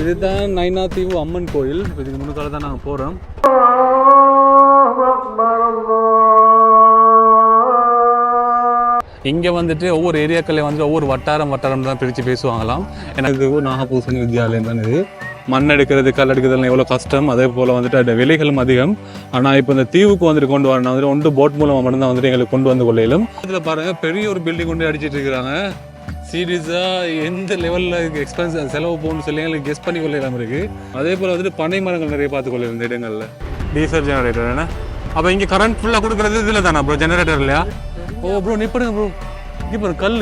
இதுதான் நைனா தீவு அம்மன் கோயில். இப்போ இதுக்கு முன்னுக்கால தான் நாங்கள் போகிறோம் இங்கே வந்துட்டு ஒவ்வொரு ஏரியாக்களில் வந்து ஒவ்வொரு வட்டாரம் வட்டாரம் தான் பிரித்து பேசுவாங்களாம். எனக்கு இது நாகபூசணி வித்யாலயம் தான் இது. மண் எடுக்கிறது கல் எடுக்கிறதுலாம் எவ்வளோ கஷ்டம். அதே போல் வந்துட்டு அந்த விலைகளும் அதிகம். ஆனால் இப்போ இந்த தீவுக்கு வந்துட்டு கொண்டு வரணும். வந்துட்டு ஒன்று போட் மூலமாக மட்டும்தான் வந்துட்டு எங்களுக்கு கொண்டு வந்து கொள்ளையிலும். இதில் பாருங்கள் பெரிய ஒரு பில்டிங் கொண்டு அடிச்சிட்டு இருக்கிறாங்க. சீரியஸாக எந்த லெவலில் எக்ஸ்பென்ஸ் செலவு போகணும்னு சொல்லி எங்களுக்கு கெஸ் பண்ணி கொள்ளையிலாம் இருக்குது அதே போல் வந்துட்டு பனை மரங்கள் நிறைய பார்த்து கொள்ளையில இந்த இடங்களில். டீசல் ஜெனரேட்டர் என்ன அப்போ இங்கே கரண்ட் ஃபுல்லாக கொடுக்குறது இதில் தானே ப்ரோ ஜெனரேட்டர் இல்லையா? ஓ ப்ரோ நிப்படுங்க ப்ரோ இப்போ கல்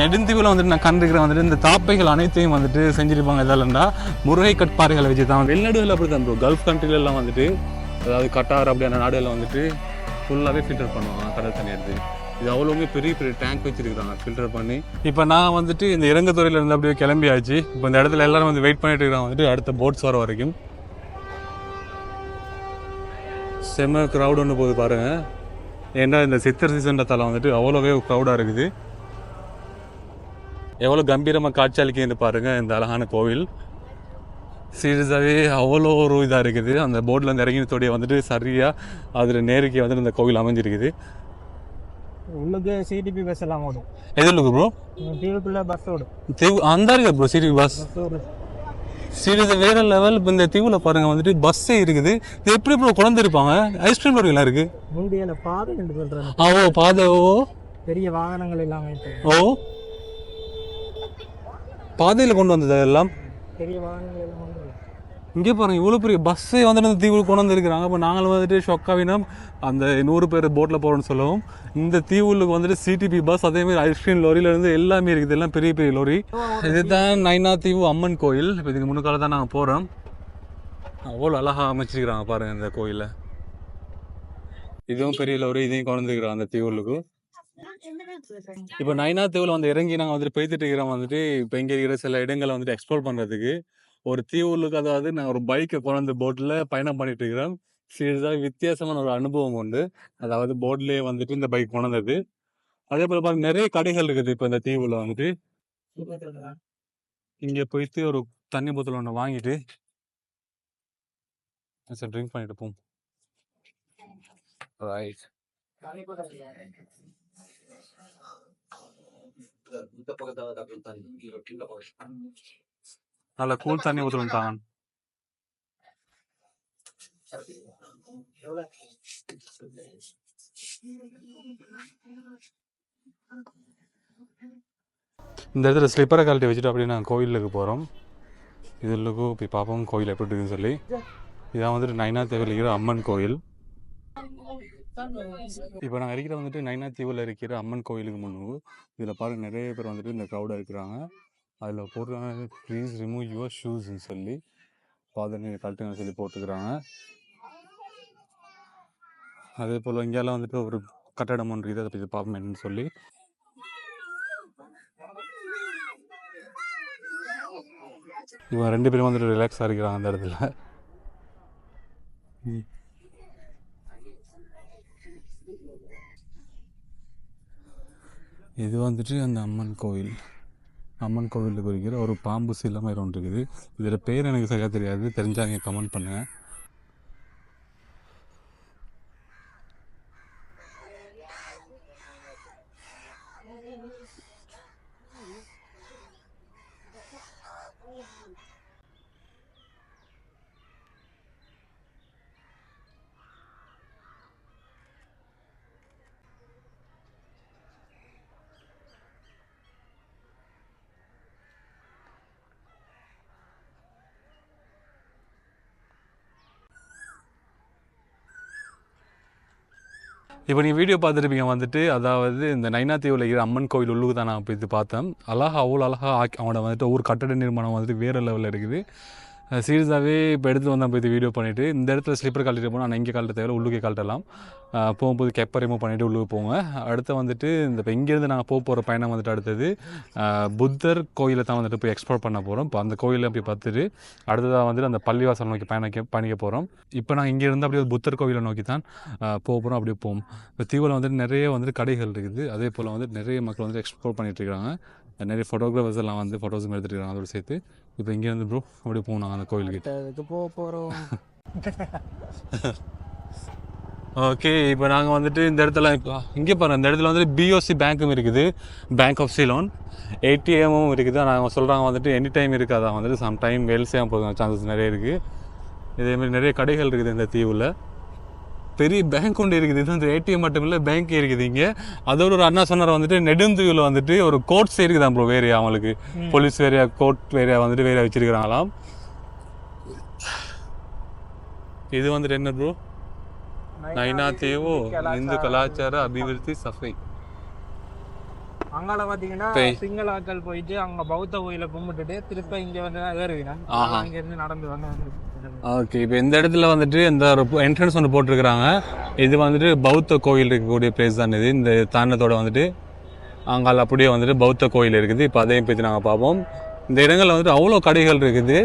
நெடுந்தீவில் வந்துட்டு நான் கண்டிருக்கிறேன் வந்துட்டு இந்த தாப்பைகள் அனைத்தையும் வந்துட்டு செஞ்சிருப்பாங்க இதெல்லாம்டா முருகை கட்பாறைகளை வச்சு தான். வெளிநாடுகள் அப்படி தான் ப்ரோ கல்ஃப் கண்ட்ரிலெல்லாம் வந்துட்டு அதாவது கட்டார் அப்படியான நாடுகளில் வந்துட்டு ஃபுல்லாகவே ஃபில்டர் பண்ணுவாங்க கடல் தண்ணி எடுத்து. இது அவ்வளோவுமே பெரிய பெரிய டேங்க் வச்சிருக்கிறாங்க. ஃபில்டர் பண்ணி. இப்போ நான் வந்துட்டு இந்த இறங்குத்துறையில இருந்து அப்படியே கிளம்பியாச்சு. இப்போ இந்த இடத்துல எல்லாரும் வந்து வெயிட் பண்ணிட்டு இருக்காங்க வந்துட்டு அடுத்த போட்ஸ் வர வரைக்கும். செம்ம க்ரௌட் ஒன்று போகுது பாருங்க. ஏன்னா இந்த சித்திர சீசன்றதால வந்துட்டு அவ்வளோவே க்ரௌடாக இருக்குது. எவ்வளோ கம்பீரமாக காட்சி அளிக்குதுன்னு பாருங்க இந்த அழகான கோவில். சீரியஸாகவே அவ்வளோ ஒரு இதாக இருக்குது. அந்த போட்டில் இருந்து இறங்கினத்தோடைய வந்துட்டு சரியாக அதில் நேருக்கே வந்துட்டு இந்த கோவில் அமைஞ்சிருக்குது. உள்ளுக்கு சிடிபி பஸ் எல்லாம் ஓடும். எதில் ப்ரோ தீவுக்குள்ள பஸ் ஓடும். தீவு அந்த இருக்கு ப்ரோ சீரி பஸ் சீரியஸ் வேற லெவல் இப்போ இந்த தீவில் பாருங்க வந்துட்டு பஸ்ஸே இருக்குது. இது எப்படி ப்ரோ குழந்திருப்பாங்க ஐஸ்கிரீம் லோரிலாம் இருக்கு. முந்தியில பாதை என்று சொல்றாங்க. ஓ பாதை ஓ பெரிய வாகனங்கள் எல்லாம் ஓ. பாதையில் கொண்டு வந்தது எல்லாம்? பெரிய வாகனங்கள் எல்லாம். இங்கே பாருங்க இவ்வளோ பெரிய பஸ்ஸே வந்துட்டு அந்த தீவுக்கு கொண்டு வந்திருக்கிறாங்க. அப்போ நாங்கள் வந்துட்டு ஷொக்காவினம் அந்த நூறு பேர் போட்டில் போகிறோம்னு சொல்லவும். இந்த தீவுலுக்கு வந்துட்டு சிடிபி பஸ் அதேமாதிரி ஐஸ்கிரீம் லோரியில இருந்து எல்லாமே இருக்குது. எல்லாம் பெரிய பெரிய லோரி இதுதான் நைனா தீவு அம்மன் கோயில். இப்போ இதுக்கு முன்னுக்கால தான் நாங்கள் போகிறோம் அவ்வளோ அழகாக அமைச்சிருக்கிறாங்க பாருங்க இந்த கோயிலில் இதுவும் பெரிய லோரி இதையும் கொண்டு வந்துருக்குறாங்க அந்த தீவுலுக்கு இப்போ நைனா தீவில் வந்து இறங்கி நாங்கள் வந்துட்டு போய்த்துட்டு இருக்கிறோம். வந்துட்டு இப்போ இங்கே இருக்கிற சில இடங்களை வந்துட்டு எக்ஸ்ப்ளோர் பண்ணுறதுக்கு ஒரு தீவுகளுக்கு அதாவது நான் ஒரு பைக்கை கொண்டு போட்டில் பயணம் பண்ணிட்டு இருக்கிறேன். சீரியஸாக வித்தியாசமான ஒரு அனுபவம் உண்டு. அதாவது போட்லேயே வந்துட்டு இந்த பைக் கொண்டது அதே போல் பாருங்க நிறைய கடைகள் இருக்குது இப்போ இந்த தீவில் வந்துட்டு. இங்கே போயிட்டு ஒரு தண்ணி போத்தல் ஒன்று வாங்கிட்டு. சார் ட்ரிங்க் பண்ணிட்டு போம் ரைட் நல்ல கூல் தண்ணி ஊற்றணும் தான் இந்த இடத்துல ஸ்லிப்பரை கழட்டி வச்சுட்டு அப்படியே நாங்கள் கோயிலுக்கு போகிறோம் இதுலுக்கும் போய் பார்ப்போம் கோயில் எப்படி இருக்குன்னு சொல்லி. இதான் வந்துட்டு நைனா தேவையில் இருக்கிற அம்மன் கோயில். இப்போ நாங்கள் இருக்கிற வந்துட்டு நைனா தீவில் இருக்கிற அம்மன் கோயிலுக்கு முன்பு இதில் பாருங்க நிறைய பேர் வந்துட்டு இந்த க்ரௌடாக இருக்கிறாங்க. அதில் போட்டுருக்காங்க ப்ளீஸ் ரிமூவ் யுவர் ஷூஸ்ன்னு சொல்லி பாதனை கழட்டுங்கன்னு சொல்லி போட்டுக்கிறாங்க. அதே போல் இங்கெல்லாம் வந்துட்டு ஒரு கட்டடம் ஒன்று இருக்குது. அதை பற்றி பார்ப்போம்னு சொல்லி. இவன் ரெண்டு பேரும் வந்துட்டு ரிலாக்ஸாக இருக்கிறாங்க அந்த இடத்துல. இது வந்துட்டு அந்த அம்மன் கோவில். அம்மன் கோவிலுக்கு இருக்கிற ஒரு பாம்பு சிலை மாதிரி ஒன்று இருக்குது. இதோட பேர் எனக்கு சரியாக தெரியாது. தெரிஞ்சாங்க கமெண்ட் பண்ணுங்கள் இப்போ நீ வீடியோ பார்த்துருப்பீங்க வந்துட்டு அதாவது இந்த நைனாத்தீவில் இருக்கிற அம்மன் கோவில் உள்ளுக்கு தான் நான் போய் இது பார்த்தேன். அழகா அவ்வளோ அழகா ஆக்கி அவனோட வந்துட்டு ஒரு கட்டட நிர்மாணம் வந்துட்டு வேறு லெவலில் இருக்குது. சீரியஸாகவே இப்போ எடுத்து வந்தேன் போய் வீடியோ பண்ணிவிட்டு இந்த இடத்துல ஸ்லீப்பர் கழட்டிட்டு போனால் நான் இங்கே கழட்ட தேவை உள்ளுக்கே கழட்டலாம். போகும்போது கெப்ப ரிமூவ் பண்ணிவிட்டு உள்ளுக்கு போங்க. அடுத்து வந்துட்டு இந்த இப்போ இங்கேருந்து நாங்கள் போக போகிற பயணம் வந்துட்டு அடுத்தது புத்தர் கோயிலை தான் வந்துட்டு போய் எக்ஸ்ப்ளோர் பண்ண போகிறோம் இப்போ அந்த கோயிலை போய் பார்த்துட்டு அடுத்ததாக வந்துட்டு அந்த பள்ளிவாசல் நோக்கி பயணிக்க பயணிக்க போகிறோம் இப்போ நாங்கள் இங்கேருந்து அப்படியே ஒரு புத்தர் கோயிலை நோக்கி தான் போக போகிறோம் அப்படியே போவோம். இப்போ தீவில் வந்துட்டு நிறைய வந்துட்டு கடைகள் இருக்குது. அதே போல் வந்துட்டு நிறைய மக்கள் வந்துட்டு எக்ஸ்ப்ளோர் பண்ணிட்டு இருக்காங்க. நிறைய ஃபோட்டோகிராஃபர்ஸ் எல்லாம் வந்து ஃபோட்டோஸும் இருக்காங்க அதோட சேர்த்து. இப்போ இங்கேருந்து ப்ரோ அப்படியே போகணும் அந்த கோயிலுக்கு. அதுக்கு போக போகிறோம் ஓகே இப்போ நாங்கள் வந்துட்டு இந்த இடத்துல இப்போ இங்கே பாருங்க இந்த இடத்துல வந்துட்டு பிஓசி பேங்க்கும் இருக்குது. பேங்க் ஆஃப் சிலோன் ஏடிஎம்மும் இருக்குது. நாங்கள் சொல்கிறாங்க வந்துட்டு எனி டைம் இருக்காதான் வந்துட்டு சம் டைம் வேல்ஸே போதும். சான்சஸ் நிறைய இருக்குது இதேமாதிரி நிறைய கடைகள் இருக்குது இந்த தீவில். பெரிய பேங்க் ஒன்று இருக்குது. இது வந்து ஏடிஎம் மட்டும் இல்லை பேங்க் இருக்குது இங்கே. அதோட ஒரு அண்ணா சொன்னார் வந்துட்டு நெடுந்தீவில் வந்துட்டு ஒரு கோர்ட்ஸ் இருக்குதான் ப்ரோ வேறையா அவங்களுக்கு. போலீஸ் வேறையா கோர்ட் வேறையா வந்துட்டு வேறையா வச்சிருக்கிறாங்களாம். இது வந்துட்டு என்ன ப்ரோ நைனா தீவு இந்து கலாச்சார அபிவிருத்தி சபை அங்கால பாத்தீங்கன்னா பேய். சிங்களாக்கள் போயிட்டு அங்க பௌத்த கோயில கும்பிட்டுட்டு திருப்ப இங்க வந்து ஏறுவீங்க. ஆஹா. அங்க இருந்து நடந்து வந்து ஓகே இப்போ இந்த இடத்துல வந்துட்டு இந்த ஒரு என்ட்ரன்ஸ் ஒன்று போட்டிருக்கிறாங்க. இது வந்துட்டு பௌத்த கோயில் இருக்கக்கூடிய பிளேஸ் தான் இது. இந்த தாண்டத்தோட வந்துட்டு அங்கால அப்படியே வந்துட்டு பௌத்த கோயில் இருக்குது. இப்போ அதையும் பற்றி நாங்கள் பார்ப்போம். இந்த இடங்கள்ல வந்துட்டு அவ்வளோ கடைகள் இருக்குது.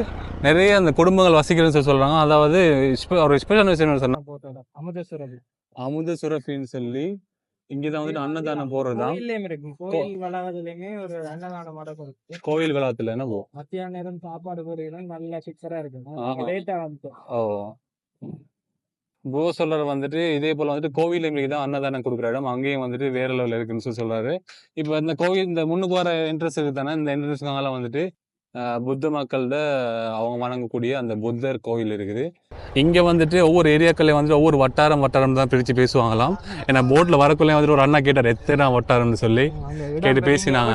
நிறைய அந்த குடும்பங்கள் வசிக்கிறேன்னு சொல்லி சொல்கிறாங்க அதாவது ஒரு ஸ்பெஷல் சொன்னால் அமுத சுரப்பின்னு சொல்லி இங்கே தான் வந்துட்டு அன்னதானம் போடுறதுதான் கோயில்லயும் இருக்கு. கோயில் வளாகத்துலயுமே ஒரு அன்னதான மடக்கம் இருக்கு கோயில் விழாத்தில் என்ன போ? மத்தியான நேரம் சாப்பாடு போறீங்கன்னா நல்ல சிக்ஸரா இருக்கு ஆஹா. லேட்டா வந்து ஓ. கோ சொல்ற வந்துட்டு இதே போல வந்துட்டு கோவில் தான் அன்னதானம் கொடுக்குற இடம். அங்கேயும் வந்துட்டு வேற லெவலில் இருக்குன்னு சொல்லி சொல்றாரு. இப்போ இந்த கோவில் இந்த முன்னுக்கு வர என்ட்ரன்ஸ் இருக்கு தானே இந்த என்ட்ரன்ஸ்க்காக வந்துட்டு புத்த மக்கள்கிட்ட அவங்க வணங்கக்கூடிய அந்த புத்தர் கோயில் இருக்குது. இங்க வந்துட்டு ஒவ்வொரு ஏரியாக்கள்ல வந்துட்டு ஒவ்வொரு வட்டாரம் வட்டாரம் தான் பிரிச்சு பேசுவாங்களாம். ஏன்னா போட்ல வரக்குள்ளே வந்துட்டு ஒரு அண்ணா கேட்டார் எத்தனை வட்டாரம்னு சொல்லி? கேட்டு பேசினாங்க.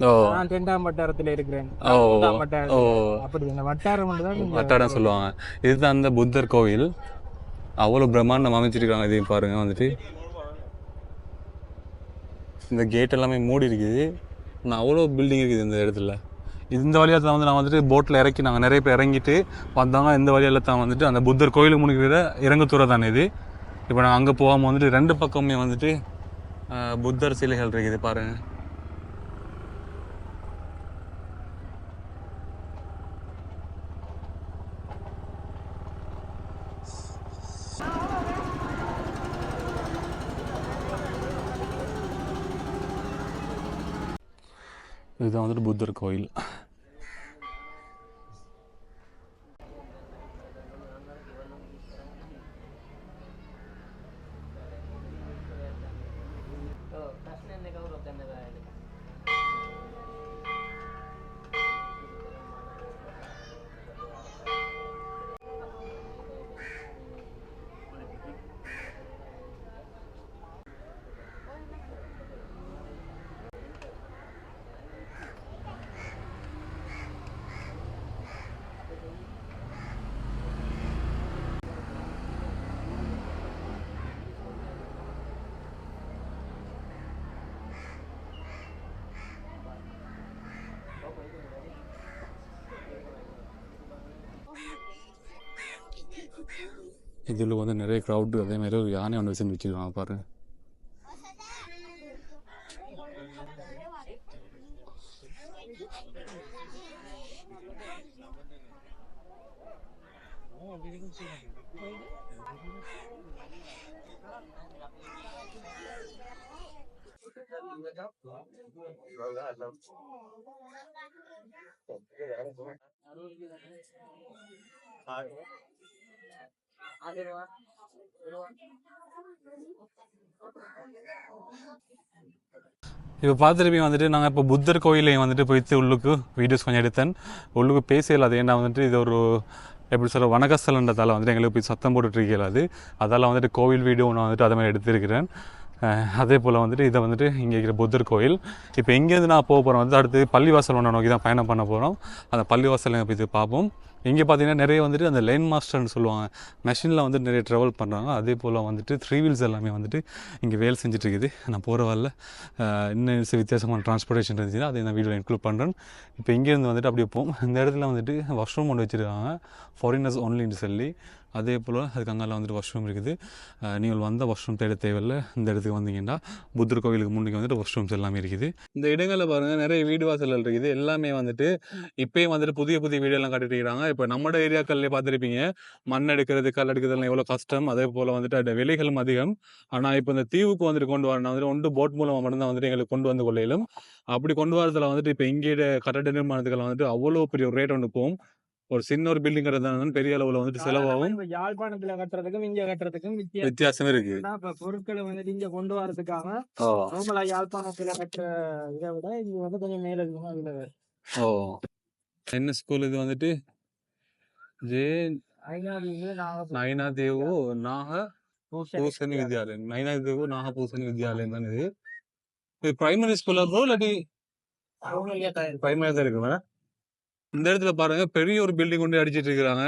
ஓ. ரெண்டாம் வட்டாரத்துல இருக்கிறேன். ஓ. ஓ. அப்படி வட்டாரம் வட்டாரம் சொல்லுவாங்க. இதுதான் அந்த புத்தர் கோவில். அவ்வளோ பிரம்மாண்டம் அமைச்சிருக்காங்க இதையும் பாருங்க வந்துட்டு. இந்த கேட் எல்லாமே மூடி இருக்குது ஆனால் அவ்வளோ பில்டிங் இருக்குது இந்த இடத்துல. இந்த வழியாக தான் வந்து நான் வந்துட்டு போட்டில் இறக்கி நாங்கள் நிறைய பேர் இறங்கிட்டு வந்தாங்க. இந்த வழியால தான் வந்துட்டு அந்த புத்தர் கோயில் முடிக்கிற இறங்குத்துறை தானே இது. இப்போ நாங்கள் அங்கே போகாமல் வந்துட்டு ரெண்டு பக்கமுமே வந்துட்டு புத்தர் சிலைகள் இருக்குது பாருங்கள் இதுதான் வந்துட்டு புத்தர் கோயில். இதில் வந்து நிறைய க்ரௌடு அதே மாதிரி ஒரு யானை ஒன்று வச்சு வச்சுருக்காங்க பாருங்க இப்போ பார்த்துருப்பீங்க வந்துட்டு நாங்கள் இப்போ புத்தர் கோயிலையும் வந்துட்டு போயிட்டு உள்ளுக்கு வீடியோஸ் கொஞ்சம் எடுத்தேன். உள்ளுக்கு பேசல அது ஏன்னா வந்துட்டு இது ஒரு எப்படி சொல்ல வணக்கஸ்தலன்றதால வந்துட்டு எங்களுக்கு போய் சத்தம் போட்டுட்டு இருக்கல அது. அதால் வந்துட்டு கோவில் வீடியோ ஒன்று வந்துட்டு அதை மாதிரி எடுத்திருக்கிறேன். அதே போல் வந்துட்டு இதை வந்துட்டு இங்கே இருக்கிற புத்தர் கோயில். இப்போ இங்கேருந்து நான் போக போகிறோம் வந்து அடுத்து பள்ளிவாசல் ஒன்று நோக்கி தான் பயணம் பண்ண போகிறோம் அந்த பள்ளிவாசல் போய் பார்ப்போம். இங்கே பார்த்தீங்கன்னா நிறைய வந்துட்டு அந்த லைன் மாஸ்டர்னு சொல்லுவாங்க. மெஷினில் வந்துட்டு நிறைய ட்ராவல் பண்ணுறாங்க அதே போல் வந்துட்டு த்ரீ வீல்ஸ் எல்லாமே வந்துட்டு இங்கே வேலை செஞ்சுட்டு இருக்குது. நான் போகிற வரல இன்னும் வித்தியாசமான டிரான்ஸ்போர்ட்டேஷன் இருந்துச்சுன்னா அதை நான் வீடியோவில் இன்க்ளூட் பண்ணுறேன் இப்போ இங்கேருந்து வந்துட்டு அப்படியே போவோம். இந்த இடத்துல வந்துட்டு வாஷ்ரூம் ஒன்று வச்சுருக்காங்க. ஃபாரினர்ஸ் ஒன்லின்னு சொல்லி. அதே போல் அதுக்கு அங்கால வந்துட்டு வாஷ்ரூம் இருக்குது நீங்கள் வந்த வாஷ்ரூம் தேட தேவையில்லை. இந்த இடத்துக்கு வந்தீங்கன்னா புத்தர் கோவிலுக்கு முன்னுக்கு வந்துட்டு வாஷ்ரூம்ஸ் எல்லாமே இருக்குது. இந்த இடங்களில் பாருங்கள் நிறைய வீடு வாசல்கள் இருக்குது. எல்லாமே வந்துட்டு இப்போயும் வந்துட்டு புதிய புதிய வீடியோலாம் காட்டிட்டு இருக்கிறாங்க இப்போ நம்ம ஏரியாக்கள்லேயே பார்த்துருப்பீங்க மண் எடுக்கிறது கல் எடுக்கிறதுலாம் எவ்வளோ கஷ்டம். அதே போல் வந்துட்டு அந்த விலைகளும் அதிகம். ஆனால் இப்போ இந்த தீவுக்கு வந்துட்டு கொண்டு வரணும். வந்துட்டு ஒன்று போட் மூலமாக மட்டும்தான் வந்துட்டு எங்களுக்கு கொண்டு வந்து கொள்ளையிலும். அப்படி கொண்டு வரதுல வந்துட்டு இப்போ இங்கே கட்டட நிர்மாணத்துக்கெல்லாம் வந்துட்டு அவ்வளோ பெரிய ஒரு ரேட் ஒன்று போகும். ஒரு சின்ன ஒரு பில்டிங் கட்டுறது பெரிய அளவில் வந்துட்டு செலவாகும். யாழ்ப்பாணத்துல கட்டுறதுக்கும் இங்க கட்டுறதுக்கும் வித்தியாசம் இருக்கு. இப்ப பொருட்களை வந்துட்டு இங்க கொண்டு வரதுக்காக நார்மலா யாழ்ப்பாணத்துல கட்டுற இதை விட இங்க வந்து கொஞ்சம் மேல இருக்கும் ஓ. என்ன ஸ்கூல் இது வந்துட்டு? ஜே நயனா தேவு நாக பூசணி வித்யாலயம். நயனா தேவு நாக பூசணி வித்யாலயம் தான் இது? இது பிரைமரி ஸ்கூலா ப்ரோ இல்லாட்டி பிரைமரி தான் இருக்கு மேடம் இந்த இடத்துல பாருங்க பெரிய ஒரு பில்டிங் கொண்டு அடிச்சிட்டு இருக்கிறாங்க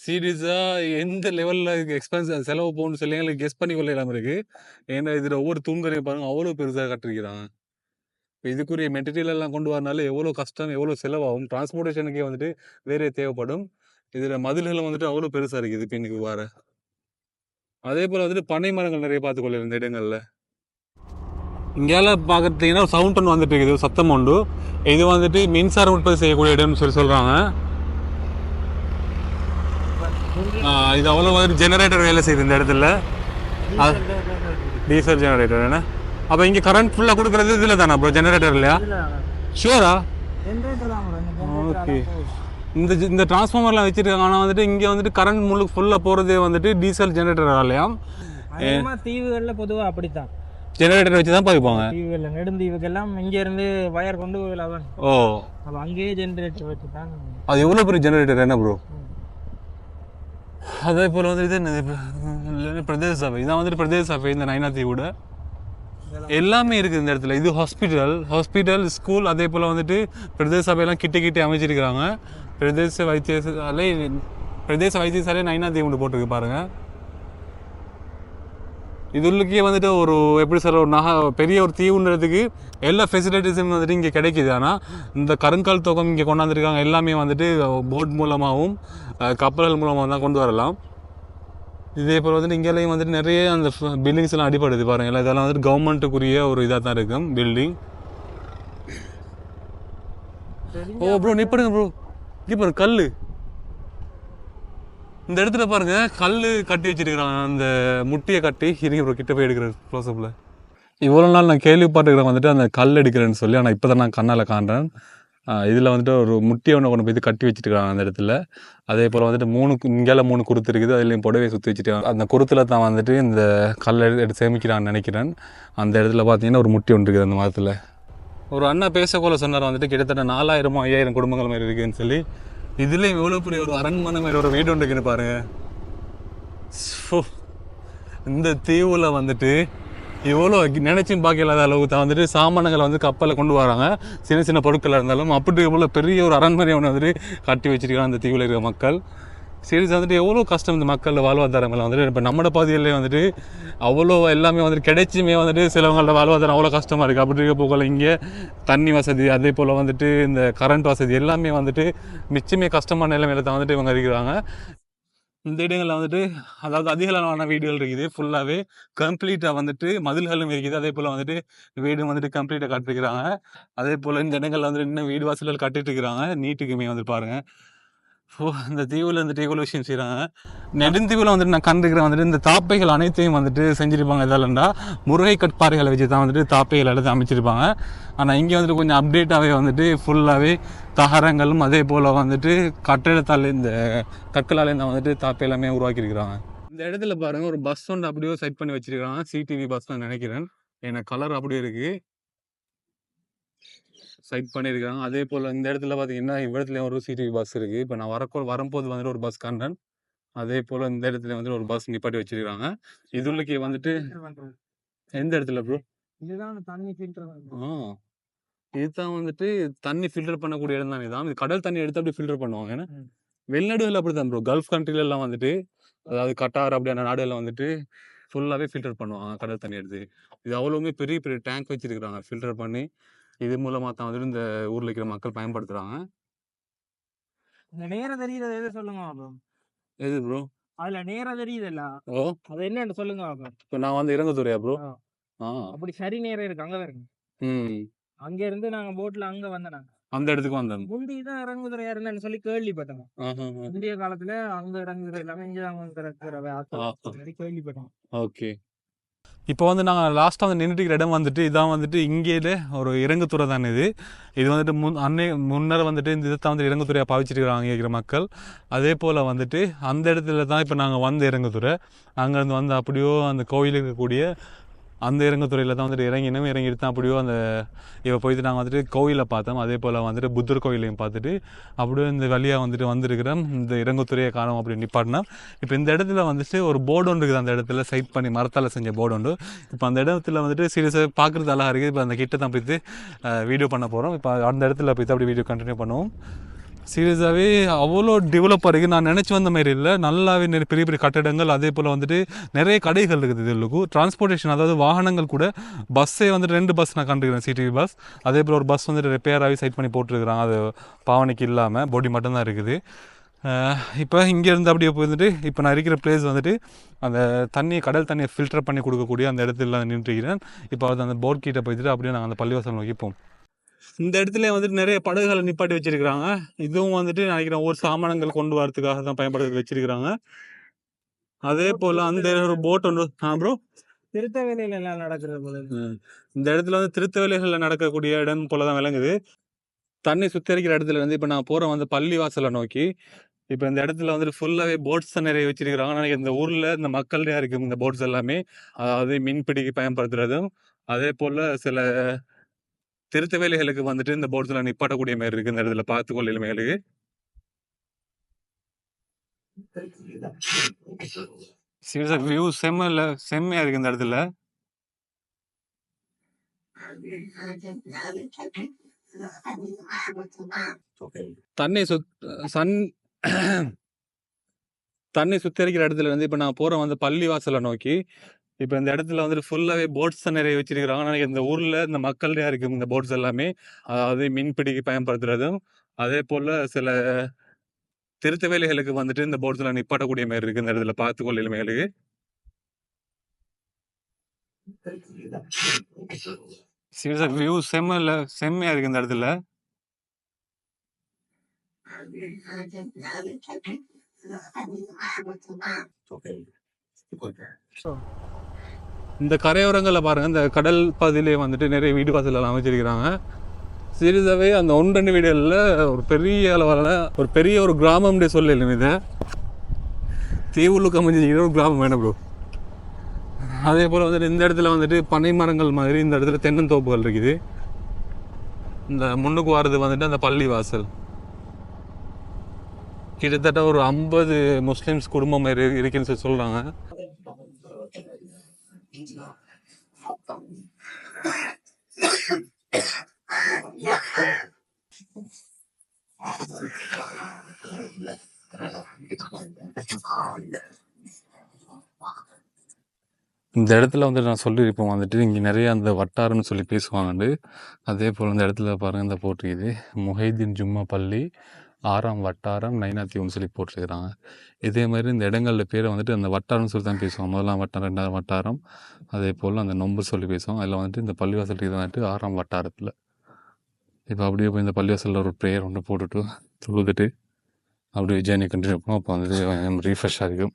சீரியஸா எந்த லெவல்ல எக்ஸ்பென்ஸ் செலவு போகணும்னு சொல்லி எங்களுக்கு கெஸ் பண்ணி கொள்ள இல்லாம இருக்கு. ஏன்னா இதுல ஒவ்வொரு தூண்கரையும் பாருங்க அவ்வளவு பெருசா கட்டிருக்கிறாங்க. இப்போ இதுக்குரிய மெட்டீரியல் எல்லாம் கொண்டு வரனால எவ்வளோ கஷ்டம் எவ்வளோ செலவாகும்? டிரான்ஸ்போர்ட்டேஷனுக்கே வந்துட்டு வேறே தேவைப்படும். இதுல மதில்களும் வந்துட்டு அவ்வளோ பெருசா இருக்குது பின்னுக்கு வர. அதே போல வந்துட்டு பனை மரங்கள் நிறைய பார்த்துக்கொள்ள இந்த இடங்கள்ல. இங்கேயால பார்க்கறீங்கன்னா சவுண்ட் ஒன்று வந்துட்டு இருக்குது சத்தம் உண்டு. இது வந்துட்டு மின்சாரம் உற்பத்தி செய்யக்கூடிய இடம்னு சொல்லி சொல்றாங்க. ஆஹ் இது அவ்வளோ வந்துட்டு ஜெனரேட்டர் வேலை செய்யுது இந்த இடத்துல. டீசல் ஜெனரேட்டர் என்ன? அப்போ இங்கே கரண்ட் ஃபுல்லாக கொடுக்குறது இதில் தானே ப்ரோ ஜெனரேட்டர் இல்லையா ஷூரா ஓகே இந்த இந்த டிரான்ஸ்ஃபார்மர்லாம் வச்சிருக்காங்க ஆனால் வந்துட்டு இங்கே வந்துட்டு கரண்ட் முழு ஃபுல்லாக போகிறதே வந்துட்டு டீசல் ஜெனரேட்டர் அதிகமா தீவுகள்ல பொதுவா அப்படித்தான். ஜெனரேட்டர் வச்சு தான் பாய்ப்பாங்க தீவுகள்ல நெடுந்தீவுக்கெல்லாம் இங்க இருந்து வயர் கொண்டு போகலாம் ஓ. அப்ப அங்கேயே ஜெனரேட்டர் வச்சு தான் அது எவ்வளோ பெரிய ஜெனரேட்டர் என்ன ப்ரோ அதே போல் வந்து இது என்னது? பிரதேச சபை. இதான் வந்துட்டு பிரதேச சபை இந்த நைனா தீவோட எல்லாமே இருக்குது இந்த இடத்துல. இது ஹாஸ்பிட்டல் ஹாஸ்பிட்டல் ஸ்கூல் அதே போல் வந்துட்டு பிரதேச சபையெல்லாம் கிட்ட கிட்ட அமைச்சிருக்கிறாங்க. பிரதேச வைத்தியசாலை பிரதேச வைத்தியசாலை நைனா தீவுண்டு போட்டிருக்கு பாருங்க. இது உள்ளுக்கே வந்துட்டு ஒரு எப்படி சொல்ற ஒரு நகை பெரிய ஒரு தீவுன்றதுக்கு எல்லா ஃபெசிலிட்டிஸும் வந்துட்டு இங்கே கிடைக்குது. ஆனால் இந்த கருங்கல் தொகம் இங்கே கொண்டாந்துருக்காங்க. எல்லாமே வந்துட்டு போட் மூலமாகவும் கப்பல்கள் மூலமாக தான் கொண்டு வரலாம். இதே போல் வந்துட்டு இங்கேயும் வந்துட்டு நிறைய அந்த பில்டிங்ஸ் எல்லாம் அடிப்படுது பாருங்களேன் இதெல்லாம் வந்துட்டு கவர்மெண்ட்டுக்குரிய ஒரு இதாக தான் இருக்கும் பில்டிங் ஓ ப்ரோ நிப்படுங்க ப்ரோ பாருங்க கல் இந்த இடத்துல பாருங்க கல் கட்டி வச்சிருக்கிறாங்க அந்த முட்டியை கட்டி இருங்க ப்ரோ கிட்ட போய் எடுக்கிறேன் க்ளோஸ்அப்பில் இவ்வளோ நாள் நான் கேள்விப்பட்டிருக்கிறேன் வந்துட்டு அந்த கல் எடுக்கிறேன்னு சொல்லி ஆனால் இப்போ தான் நான் கண்ணால் காண்றேன். இதில் வந்துட்டு ஒரு முட்டியை ஒன்று கொண்டு போய் கட்டி வச்சிருக்காங்க அந்த இடத்துல. அதே போல் வந்துட்டு மூணு இங்கேல மூணு குருத்து இருக்குது அதுலேயும் புடவை சுற்றி வச்சுருக்காங்க அந்த குருத்தில் தான் வந்துட்டு இந்த கல்லை எடுத்து எடுத்து சேமிக்கிறான்னு நினைக்கிறேன். அந்த இடத்துல பார்த்தீங்கன்னா ஒரு முட்டி ஒன்று இருக்குது அந்த மரத்தில். ஒரு அண்ணா பேசக்கோல சொன்னார் வந்துட்டு கிட்டத்தட்ட நாலாயிரமோ ஐயாயிரம் குடும்பங்கள் மாதிரி இருக்குதுன்னு சொல்லி. இதுலேயும் எவ்வளோ பெரிய ஒரு அரண்மனை மாதிரி ஒரு வீடு ஒன்று பாருங்க. ஸோ இந்த தீவில் வந்துட்டு எவ்வளோ நினைச்சும் பார்க்கலாத அளவுக்கு தான் வந்துட்டு சாமான்களை வந்து கப்பலில் கொண்டு வராங்க. சின்ன சின்ன பொருட்களாக இருந்தாலும் அப்படி எவ்வளோ பெரிய ஒரு அரண்மனை ஒன்று வந்துட்டு கட்டி வச்சிருக்காங்க அந்த தீவில் இருக்கிற மக்கள். சீரியஸ் வந்துட்டு எவ்வளோ கஷ்டம் இந்த மக்கள் வாழ்வாதாரங்கள் வந்துட்டு. இப்போ நம்ம பகுதியிலே வந்துட்டு அவ்வளோ எல்லாமே வந்துட்டு கிடைச்சுமே வந்துட்டு சிலவங்களோட வாழ்வாதாரம் அவ்வளோ கஷ்டமாக இருக்குது அப்படி இருக்க போகல இங்கே தண்ணி வசதி அதே போல் வந்துட்டு இந்த கரண்ட் வசதி எல்லாமே வந்துட்டு மிச்சமே கஷ்டமான நிலைமையில தான் வந்துட்டு இவங்க இருக்கிறாங்க. இந்த இடங்களில் வந்துட்டு அதாவது அதிகளவான வீடுகள் இருக்குது. ஃபுல்லாகவே கம்ப்ளீட்டாக வந்துட்டு மதில்களும் இருக்குது. அதே போல் வந்துட்டு வீடு வந்துட்டு கம்ப்ளீட்டாக கட்டிருக்கிறாங்க. அதே போல் இந்த இடங்களில் வந்துட்டு இன்னும் வீடு வாசல்கள் கட்டிட்டு இருக்கிறாங்க. நீட்டுக்குமே வந்து பாருங்கள் ஸோ அந்த தீவில் வந்துட்டு இவ்வளோ விஷயம் செய்கிறாங்க நெடுந்தீவில் வந்துட்டு நான் கண்டுக்கிறேன். வந்துட்டு இந்த தாப்பைகள் அனைத்தையும் வந்துட்டு செஞ்சுருப்பாங்க. எதாலண்டா முருகை கட்பாறைகளை வச்சு தான் வந்துட்டு தாப்பைகள் எடுத்து அமைச்சிருப்பாங்க. ஆனால் இங்கே வந்துட்டு கொஞ்சம் அப்டேட்டாகவே வந்துட்டு ஃபுல்லாகவே தகரங்களும் அதே போல் வந்துட்டு கட்டிடத்தால் இந்த கற்களாலேருந்து தான் வந்துட்டு தாப்பை எல்லாமே உருவாக்கியிருக்கிறாங்க. இந்த இடத்துல பாருங்கள் ஒரு பஸ் ஒன்று அப்படியே செட் பண்ணி வச்சிருக்காங்க சிடிவி பஸ் நினைக்கிறேன். ஏன்னா கலர் அப்படியே இருக்குது செட் பண்ணியிருக்காங்க. அதே போல் இந்த இடத்துல பார்த்தீங்கன்னா இவ்விடத்துலையும் ஒரு சிடிவி பஸ் இருக்குது இப்போ நான் வரக்கோ வரும்போது வந்துட்டு ஒரு பஸ் கண்டேன். அதே போல் இந்த இடத்துல வந்துட்டு ஒரு பஸ் நிப்பாட்டி வச்சிருக்காங்க. இதுள்ளக்கு வந்துட்டு எந்த இடத்துல ப்ரோ இதுதான் தண்ணி ஃபில்டர் ஆ. இதுதான் வந்துட்டு தண்ணி ஃபில்டர் பண்ணக்கூடிய இடம் தான் இதான் இது கடல் தண்ணி எடுத்து அப்படி ஃபில்டர் பண்ணுவாங்க. ஏன்னா. வெளிநாடுகள் அப்படி தான் ப்ரோ கல்ஃப் கண்ட்ரில எல்லாம் வந்துட்டு அதாவது கட்டார் அப்படியான நாடுகளில் வந்துட்டு ஃபுல்லாகவே ஃபில்டர் பண்ணுவாங்க. கடல் தண்ணி எடுத்து. இது அவ்வளவுமே பெரிய பெரிய டேங்க் வச்சிருக்கிறாங்க. ஃபில்டர் பண்ணி இது மூலமாக தான் வந்துட்டு இந்த ஊரில் இருக்கிற மக்கள் பயன்படுத்துகிறாங்க இந்த நேரம் தெரியுது எதை சொல்லுங்க பாப்போம் எது ப்ரோ அதுல நேரம் தெரியுதுல்ல ஓ. அது என்னன்னு சொல்லுங்க பாப்போம் இப்போ நான் வந்து இறங்கத்துறையா ப்ரோ ஆ. அப்படி சரி நேரம் இருக்கு. அங்க இருக்கு ம். அங்க இருந்து நாங்க போட்ல அங்க வந்தோம் அந்த இடத்துக்கு வந்தோம். முந்தி தான் இறங்குதுறை யாருன்னு சொல்லி கேள்விப்பட்டோம். இந்திய காலத்துல அங்க இறங்குதுறை எல்லாமே இங்க தான் வந்து கேள்விப்பட்டோம். ஓகே. இப்போ வந்து நாங்கள் லாஸ்ட்டாக வந்து நின்றுட்டு இடம் வந்துட்டு இதான் வந்துட்டு இங்கேயே ஒரு இறங்குத்துறை தான் இது. இது வந்துட்டு முன் அன்னை முன்னர் வந்துட்டு இந்த இதை வந்து இறங்குத்துறையாக பாவிச்சிருக்கிறாங்க இருக்கிற மக்கள். அதே போல் வந்துட்டு அந்த இடத்துல தான் இப்போ நாங்கள் வந்த இறங்குத்துறை அங்கேருந்து வந்து அப்படியோ அந்த கோயில் இருக்கக்கூடிய அந்த இறங்குத்துறையில் தான் வந்துட்டு இறங்கினோம். இறங்கிட்டு தான் அப்படியோ அந்த இப்போ போயிட்டு நாங்கள் வந்துட்டு கோயிலை பார்த்தோம். அதே போல் வந்துட்டு புத்தர் கோயிலையும் பார்த்துட்டு அப்படியே இந்த வழியாக வந்துட்டு வந்திருக்கிறோம். இந்த இறங்குத்துறையை காணும் அப்படி நிப்பாட்டினா இப்போ இந்த இடத்துல வந்துட்டு ஒரு போர்டு ஒன்று இருக்குது. அந்த இடத்துல சைட் பண்ணி மரத்தால் செஞ்ச போர்டு ஒன்று. இப்போ அந்த இடத்துல வந்துட்டு சீரியஸாக பார்க்குறது அழகாக இருக்குது. இப்போ அந்த கிட்ட தான் போய்த்து வீடியோ பண்ண போகிறோம் இப்போ அந்த இடத்துல போய்த்து அப்படி வீடியோ கண்டினியூ பண்ணுவோம். சீரியஸாகவே அவ்வளோ டெவலப் ஆகிருக்கு நான் நினச்சி வந்த மாதிரி இல்லை. நல்லாவே நிறைய பெரிய பெரிய கட்டடங்கள் அதே போல் வந்துட்டு நிறைய கடைகள் இருக்குது இதுலுக்கு டிரான்ஸ்போர்ட்டேஷன் அதாவது வாகனங்கள் கூட பஸ்ஸே வந்துட்டு ரெண்டு பஸ் நான் கண்டுக்கிறேன். சிடிவி பஸ் அதே போல் ஒரு பஸ் வந்துட்டு ரிப்பேர் ஆகி சைட் பண்ணி போட்டிருக்கிறாங்க அது பாவனைக்கு இல்லாமல் பாடி மட்டும்தான் இருக்குது. இப்போ இங்கேருந்து அப்படியே போயிருந்துட்டு இப்போ நான் இருக்கிற பிளேஸ் வந்துட்டு அந்த தண்ணியை கடல் தண்ணியை ஃபில்டர் பண்ணி கொடுக்கக்கூடிய அந்த இடத்துல நின்றுக்கிறேன் இப்போ அது அந்த போர்ட் கிட்டே போயிட்டு அப்படியே நாங்கள் அந்த பள்ளிவாசல் நோக்கி போவோம். இந்த இடத்துல வந்துட்டு நிறைய படகுகளை நிப்பாட்டி வச்சிருக்கிறாங்க. இதுவும் வந்துட்டு நினைக்கிறேன் ஒரு சாமானங்கள் கொண்டு வரதுக்காக தான் பயன்படுத்தி வச்சிருக்கிறாங்க. அதே போல் அந்த ஒரு போட் ஒன்று ஆ ப்ரோ திருத்த வேலையில எல்லாம் நடக்கிறது போல. இந்த இடத்துல வந்து திருத்த வேலைகளில் நடக்கக்கூடிய இடம் போல தான் விளங்குது. தண்ணி சுத்தரிக்கிற இடத்துல வந்து இப்போ நான் போகிறேன் வந்து பள்ளி வாசலை நோக்கி இப்போ இந்த இடத்துல வந்துட்டு ஃபுல்லாகவே போட்ஸ் தான் நிறைய வச்சிருக்கிறாங்க. ஆனால் இந்த ஊரில் இந்த மக்கள்கிட்ட இருக்கு இந்த போட்ஸ் எல்லாமே அதாவது மீன்பிடிக்கு பயன்படுத்துறதும் அதே போல் சில திருத்த வேலைகளுக்கு வந்துட்டு இந்த போர்ட்ஸ்ல நிப்பாட்டக்கூடிய மாதிரி இருக்கு. இந்த இடத்துல பார்த்து கொள்ளையில மேலுக்கு சீரியஸா வியூ செம்ம செம்மையா இருக்கு இந்த இடத்துல. தண்ணி சுத் சன் தண்ணி சுத்தரிக்கிற இடத்துல வந்து இப்போ நான் போகிறேன் வந்து பள்ளி வாசலை நோக்கி இப்போ இந்த இடத்துல வந்துட்டு ஃபுல்லாகவே போட்ஸ் தான் நிறைய வச்சிருக்கிறாங்க. ஆனால் இந்த ஊரில் இந்த மக்கள் இருக்கும் இந்த போட்ஸ் எல்லாமே. அதாவது மீன்பிடிக்கு பயன்படுத்துறதும் அதே போல் சில திருத்த வேலைகளுக்கு வந்துட்டு இந்த போட்ஸ்ல நிப்பாட்டக்கூடிய மாதிரி இருக்கு இந்த இடத்துல பார்த்து கொள்ளையில மேலுக்கு. வியூ செம்ம செம்மையா இருக்கு இந்த இடத்துல. இந்த கரையோரங்களில் பாருங்க இந்த கடல் பகுதியிலே வந்துட்டு நிறைய வீடு வாசலெல்லாம் அமைச்சிருக்கிறாங்க. சீரியஸாகவே அந்த ஒன்று ரெண்டு வீடுகளில் ஒரு பெரிய அளவில் ஒரு பெரிய ஒரு கிராமம்டே சொல்லலும் இதை. தீவுளுக்கு அமைஞ்சிருக்கிற ஒரு கிராமம் வேணும் ப்ரோ அதே போல் வந்துட்டு இந்த இடத்துல வந்துட்டு பனை மரங்கள் மாதிரி இந்த இடத்துல தென்னந்தோப்புகள் இருக்குது. இந்த முன்னுக்கு வர்றது வந்துட்டு அந்த பள்ளி வாசல். கிட்டத்தட்ட ஒரு ஐம்பது முஸ்லீம்ஸ் குடும்பம் இருக்குன்னு சொல்லி சொல்கிறாங்க இந்த இடத்துல வந்து நான் சொல்லியிருப்போம் வந்துட்டு இங்கே நிறைய அந்த வட்டாரம்னு சொல்லி பேசுவாங்கண்டு அதே போல் இந்த இடத்துல பாருங்கள் இந்த போட்டிருக்குது முஹைதீன் ஜும்மா பள்ளி ஆறாம் வட்டாரம் நைனாத்தியம்னு சொல்லி போட்டிருக்கிறாங்க. இதே மாதிரி இந்த இடங்களில் பேரை வந்துட்டு அந்த வட்டாரம்னு சொல்லி தான் பேசுவோம் முதலாம் வட்டாரம் ரெண்டாம் வட்டாரம் அதே போல் அந்த நொம்பு சொல்லி பேசுவோம் அதில் வந்துட்டு இந்த பள்ளிவாசல் இது வந்துட்டு ஆறாம் வட்டாரத்தில். இப்போ அப்படியே போய் இந்த பள்ளிவாசலில் ஒரு ப்ரேயர் ஒன்று போட்டுட்டு தொழுதுட்டு அப்படியே ஜேர்னி கண்டினியூ பண்ணுவோம் அப்போ வந்துட்டு ரீஃப்ரெஷ்ஷாக ஆகிக்கும்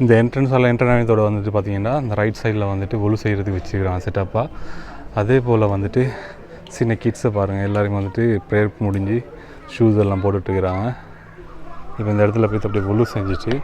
இந்த என்ட்ரன்ஸ் எல்லாம் என்ட்ரன்ஸோட வந்துட்டு பார்த்தீங்கன்னா அந்த ரைட் சைடில் வந்துட்டு ஒழு செய்கிறதுக்கு வச்சுக்கிறாங்க செட்டப்பாக அதே போல் வந்துட்டு சின்ன கிட்ஸை பாருங்கள் எல்லோரும் வந்துட்டு ப்ரேயர் முடிஞ்சு ஷூஸ் எல்லாம் போட்டுட்டு இருக்கிறாங்க. இப்போ இந்த இடத்துல போய் அப்படியே ஒழு செஞ்சுட்டு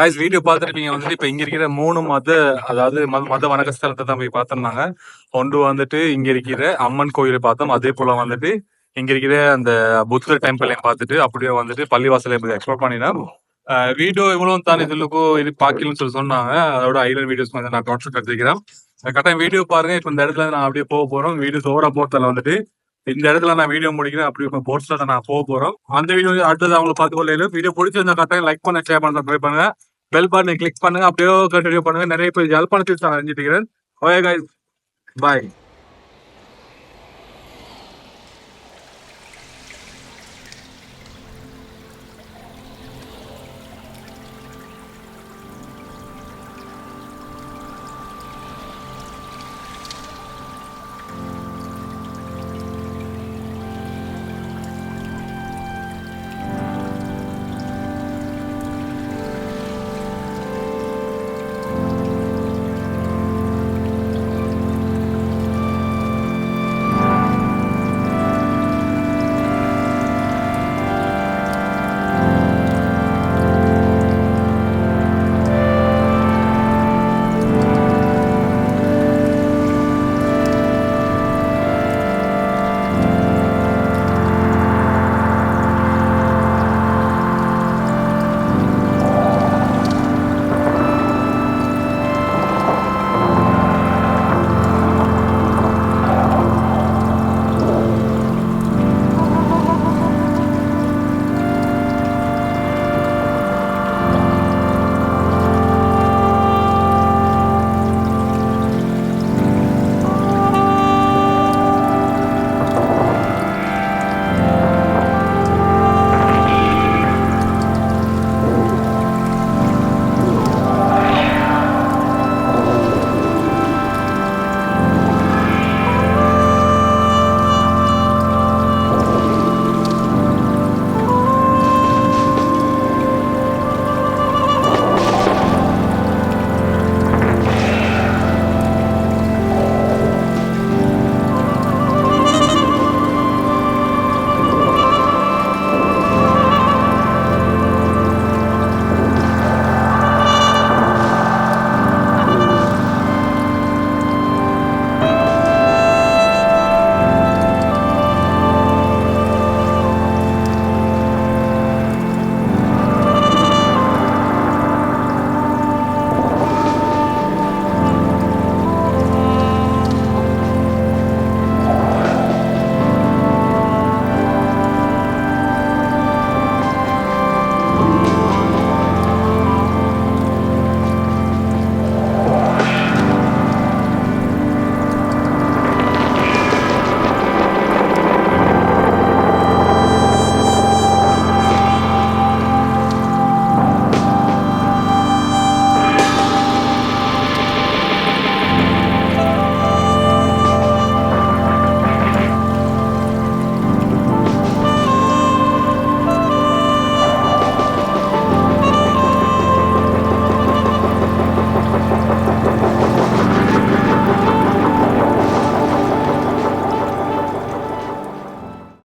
காய்ஸ் வீடியோ பார்த்துருப்பீங்க. வந்துட்டு இப்போ இங்க இருக்கிற மூணு மத அதாவது மத மத வணக்க ஸ்தலத்தை தான் போய் பார்த்திருந்தாங்க. ஒன்று வந்துட்டு இங்க இருக்கிற அம்மன் கோயிலை பார்த்தோம். அதே போல வந்துட்டு இங்க இருக்கிற அந்த புத்தர் டெம்பிளையும் பார்த்துட்டு அப்படியே வந்துட்டு பள்ளிவாசலையும் எக்ஸ்ப்ளோர் பண்ணினோம். வீடியோ இவ்வளவு தான். இதுலுக்கோ இது பார்க்கலன்னு சொல்லி சொன்னாங்க. அதோட ஐலண்ட் வீடியோஸ் வந்து நான் கான்செப்ட் எடுத்துக்கிறேன் கட்டாயம் வீடியோ பாருங்க. இப்போ இந்த இடத்துல நான் அப்படியே போக போறோம். வீடியோ ஓவரா போறதுல வந்துட்டு இந்த இடத்துல நான் வீடியோ முடிக்கிறேன். அப்படி இப்போ போர்ட்ஸ்ல நான் போக போறோம். அந்த வீடியோ அடுத்தது அவங்களை பார்த்து கொள்ள வீடியோ பிடிச்சிருந்தா கட்டாயம் லைக் பண்ண ஷேர் பண்ண ட்ரை பண்ணுங்க. பெல் பட்டனை கிளிக் பண்ணுங்க. அப்படியே கண்டினியூ பண்ணுங்க. நிறைய பேர் யாழ்ப்பாணத்தில் நான் அறிஞ்சிட்டு இருக்கிறேன் ஓகே பாய்